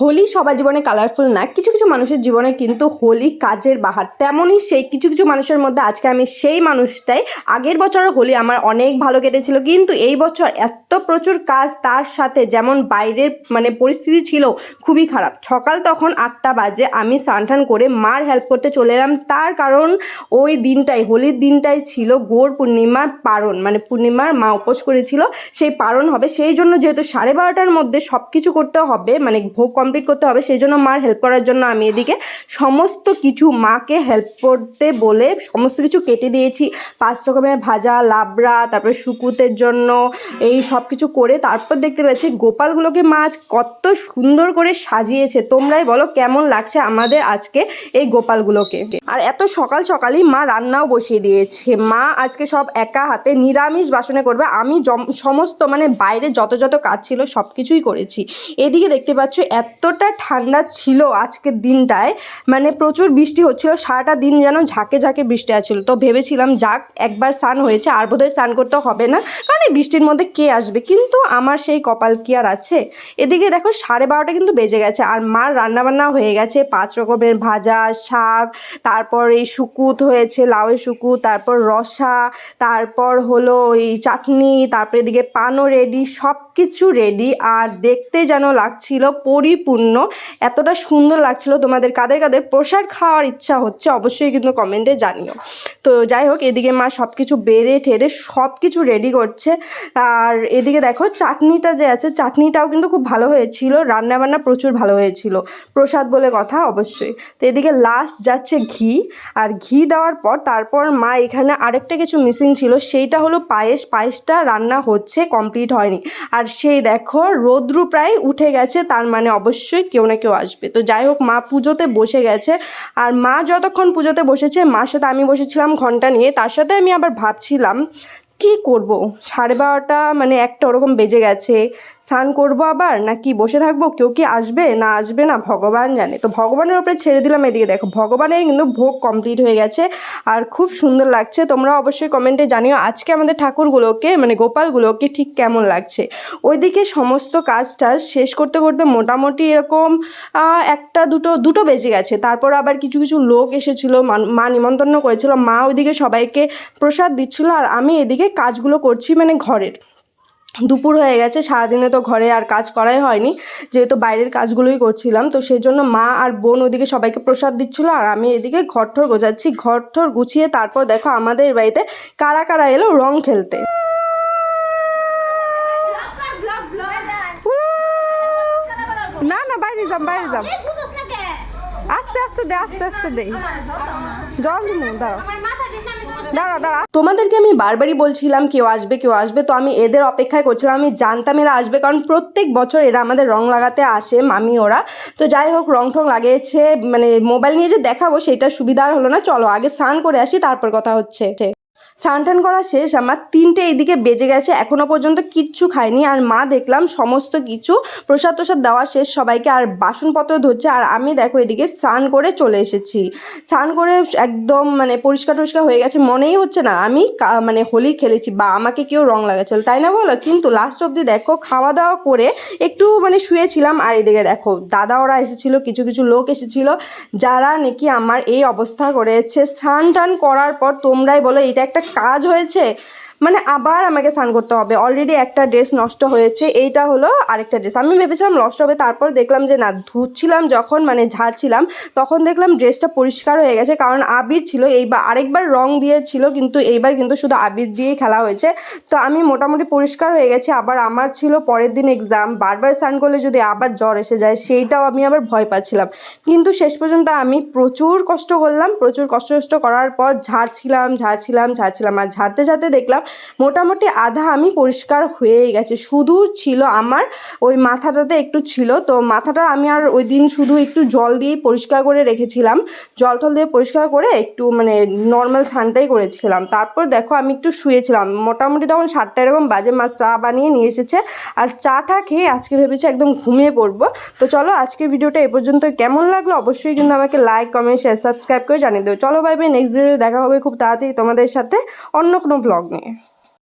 হোলি সবার জীবনে কালারফুল না, কিছু কিছু মানুষের জীবনে কিন্তু হোলি কাজের বাহার, তেমনই সেই কিছু কিছু মানুষের মধ্যে আজকে আমি সেই মানুষটাই। আগের বছরের হোলি আমার অনেক ভালো কেটেছিল, কিন্তু এই বছর এত প্রচুর কাজ তার সাথে যেমন বাইরের মানে পরিস্থিতি ছিল খুবই খারাপ। সকাল তখন আটটা বাজে, আমি স্নান করে মার হেল্প করতে চলে এলাম। তার কারণ ওই দিনটাই, হোলির দিনটাই ছিল গৌর পূর্ণিমার পারণ মানে পূর্ণিমার মা উপোস করেছিল, সেই পারণ হবে। সেই জন্য যেহেতু সাড়ে বারোটার মধ্যে সব কিছু করতে হবে মানে ভোগ কমপ্লিট করতে হবে সেই জন্য মার হেল্প করার জন্য আমি এদিকে সমস্ত কিছু মাকে হেল্প করতে বলে সমস্ত কিছু কেটে দিয়েছি। পাঁচ রকমের ভাজা, লাবড়া, তারপরে শুকুতের জন্য এই সব কিছু করে তারপর দেখতে পাচ্ছি গোপালগুলোকে মাছ কত সুন্দর করে সাজিয়েছে। তোমরাই বলো কেমন লাগছে আমাদের আজকে এই গোপালগুলোকে। আর এত সকাল সকালই মা রান্নাও বসিয়ে দিয়েছে। মা আজকে সব একা হাতে নিরামিষ বাসনে করবে। আমি সমস্ত মানে বাইরে যত যত কাজ ছিল সব কিছুই করেছি। এদিকে দেখতে পাচ্ছ এতটা ঠান্ডা ছিল আজকের দিনটায় মানে প্রচুর বৃষ্টি হচ্ছিল, সারাটা দিন যেন ঝাঁকে ঝাঁকে বৃষ্টি আসছিল তো ভেবেছিলাম, যাক, একবার স্নান হয়েছে, আর বোধহয় স্নান করতে হবে না, কারণ এই বৃষ্টির মধ্যে কে আসবে? কিন্তু আমার সেই কপাল কি আর আছে? এদিকে দেখো, সাড়ে বারোটা কিন্তু বেজে গেছে, আর মার রান্নাবান্না হয়ে গেছে, পাঁচ রকমের ভাজা, শাক, তারপর এই শুকুত হয়েছে, লাউয়ের শুকুত তারপর রসা, তারপর হলো ওই চাটনি, তারপর এদিকে পানও রেডি সব কিছু রেডি আর দেখতে যেন লাগছিল পরিপূর্ণ। এতটা সুন্দর লাগছিল তোমাদের কাদের কাদের প্রসাদ খাওয়ার ইচ্ছা হচ্ছে অবশ্যই কিন্তু কমেন্টে জানিও। তো যাই হোক, এদিকে মা সব কিছু বেড়ে ঠেড়ে সব কিছু রেডি করছে। আর এদিকে দেখো, চাটনিটা যে আছে, চাটনিটাও কিন্তু খুব ভালো হয়েছিল। রান্নাবান্না প্রচুর ভালো হয়েছিল। প্রসাদ বলে কথা অবশ্যই। তো এদিকে লাস্ট যাচ্ছে ঘি। আর ঘি দেওয়ার পর তারপর মা এখানে আরেকটা কিছু মিসিং ছিল, সেইটা হলো পায়েস। পায়েসটা রান্না হচ্ছে কমপ্লিট হয়নি। আর সেই দেখো, রোদ্রু প্রায় উঠে গেছে, তার মানে অবশ্যই কেউ না কেউ আসবে। তো যাই হোক, মা পুজোতে বসে গেছে। আর মা যতক্ষণ পুজোতে বসেছে, মার সাথে আমি বসেছিলাম ঘণ্টা নিয়ে, তার সাথে আমি আবার ভাবছিলাম কি করব? সাড়ে বারোটা মানে একটা ওরকম বেজে গেছে। স্নান করব আবার না কি বসে থাকব? কেউ কি আসবে? না আসবে না, ভগবান জানে। তো ভগবানের ওপরে ছেড়ে দিলাম এদিকে দেখো, ভগবানের কিন্তু ভোগ কমপ্লিট হয়ে গেছে। আর খুব সুন্দর লাগছে, তোমরা অবশ্যই কমেন্টে জানিও আজকে আমাদের ঠাকুরগুলোকে মানে গোপালগুলোকে ঠিক কেমন লাগছে। ওইদিকে সমস্ত কাজ টাজ শেষ করতে করতে মোটামুটি এরকম একটা, দুটো দুটো বেজে গেছে। তারপর আবার কিছু কিছু লোক এসেছিল মা নিমন্ত্রণ করেছিল। মা ওইদিকে সবাইকে প্রসাদ দিচ্ছিল। আর আমি এদিকে কাজগুলো করছি মানে ঘরের। দুপুর হয়ে গেছে সারাদিনে তো ঘরে আর কাজ করাই হয়নি। যেহেতু বাইরের কাজগুলোই করছিলাম তো সেই জন্য মা আর বোন ওদিকে সবাইকে প্রসাদ দিচ্ছিল আর আমি এদিকে ঘরঠর গোছাচ্ছি। ঘরঠর গুছিয়ে তারপর দেখো আমাদের বাড়িতে কারা কারা এলো রং খেলতে। না না বাইরে যাম বাইরে যাম। আস্তে আস্তে দে আস্তে আস্তে দে। জল দিন দাঁড়া দাঁড়া। তোমাদেরকে আমি বারবারই বলছিলাম, কেউ আসবে কেউ আসবে, তো আমি এদের অপেক্ষায় করছিলাম। আমি জানতাম এরা আসবে, কারণ প্রত্যেক বছর এরা আমাদের রং লাগাতে আসে, মামি, ওরা। তো যাই হোক, রং ঠং লাগিয়েছে মানে মোবাইল নিয়ে যে দেখাবো, সেটা সুবিধা হলো না। চলো, আগে স্নান করে আসি, তারপর কথা হচ্ছে। স্নান করা শেষ, আমার তিনটে এইদিকে বেজে গেছে, এখনও পর্যন্ত কিচ্ছু খাইনি। আর মা দেখলাম সমস্ত কিছু, প্রসাদ প্রসাদ দেওয়া শেষ, সবাইকে আর বাসনপত্র ধরছে, আর আমি দেখো এদিকে স্নান করে চলে এসেছি। স্নান করে একদম মানে পরিষ্কার টরিষ্কার হয়ে গেছে, মনেই হচ্ছে না, আমি মানে হোলি খেলেছি, বা আমাকে কেউ রং লাগাচ্ছিল তাই না বলো? কিন্তু লাস্ট অবধি দেখো খাওয়া দাওয়া করে একটু মানে শুয়েছিলাম, আর এদিকে দেখো, দাদা ওরা এসেছিল, কিছু কিছু লোক এসেছিল, যারা নাকি আমার এই অবস্থা করেছে। স্নান টান করার পর তোমরাই বলো, এটা একটা কাজ হয়েছে মানে আবার আমাকে স্নান করতে হবে। অলরেডি একটা ড্রেস নষ্ট হয়েছে, এইটা হলো আরেকটা ড্রেস আমি ভেবেছিলাম নষ্ট হবে, তারপর দেখলাম যে না, ধুচ্ছিলাম যখন মানে ঝাড়ছিলাম, তখন দেখলাম ড্রেসটা পরিষ্কার হয়ে গেছে, কারণ আবির ছিল, এইবার আরেকবার রং দিয়েছিল, কিন্তু এইবার কিন্তু শুধু আবির দিয়েই খেলা হয়েছে। তো আমি মোটামুটি পরিষ্কার হয়ে গেছে, আবার আমার ছিল পরের দিন এক্সাম বারবার স্নান করলে যদি আবার জ্বর এসে যায়, সেইটাও আমি আবার ভয় পাচ্ছিলাম। কিন্তু শেষ পর্যন্ত আমি প্রচুর কষ্ট করলাম, প্রচুর কষ্ট কষ্ট করার পর ঝাড়ছিলাম ঝাড়ছিলাম ঝাড়ছিলাম, আর ঝাড়তে ঝাড়তে দেখলাম মোটামুটি আধা আমি পরিষ্কার হয়ে গেছে। শুধু ছিল আমার, ওই মাথাটাতে একটু ছিল। তো মাথাটা আমি আর ওই দিন শুধু একটু জল দিয়েই পরিষ্কার করে রেখেছিলাম। জল টল দিয়ে পরিষ্কার করে একটু মানে নর্মাল স্নানটাই করেছিলাম। তারপর দেখো আমি একটু শুয়েছিলাম। মোটামুটি তখন সাতটা এরকম বাজে। মা চা বানিয়ে নিয়ে এসেছে। আর চাটা খেয়ে আজকে ভেবেছি একদম ঘুমিয়ে পড়ব। তো চলো আজকের ভিডিওটা এ পর্যন্ত। কেমন লাগল অবশ্যই কিন্তু আমাকে লাইক কমেন্ট শেয়ার সাবস্ক্রাইব করে জানিয়ে দেবো চলো ভাই নেক্সট ভিডিও দেখা হবে খুব তাড়াতাড়ি তোমাদের সাথে অন্য কোনো ব্লগ নিয়ে।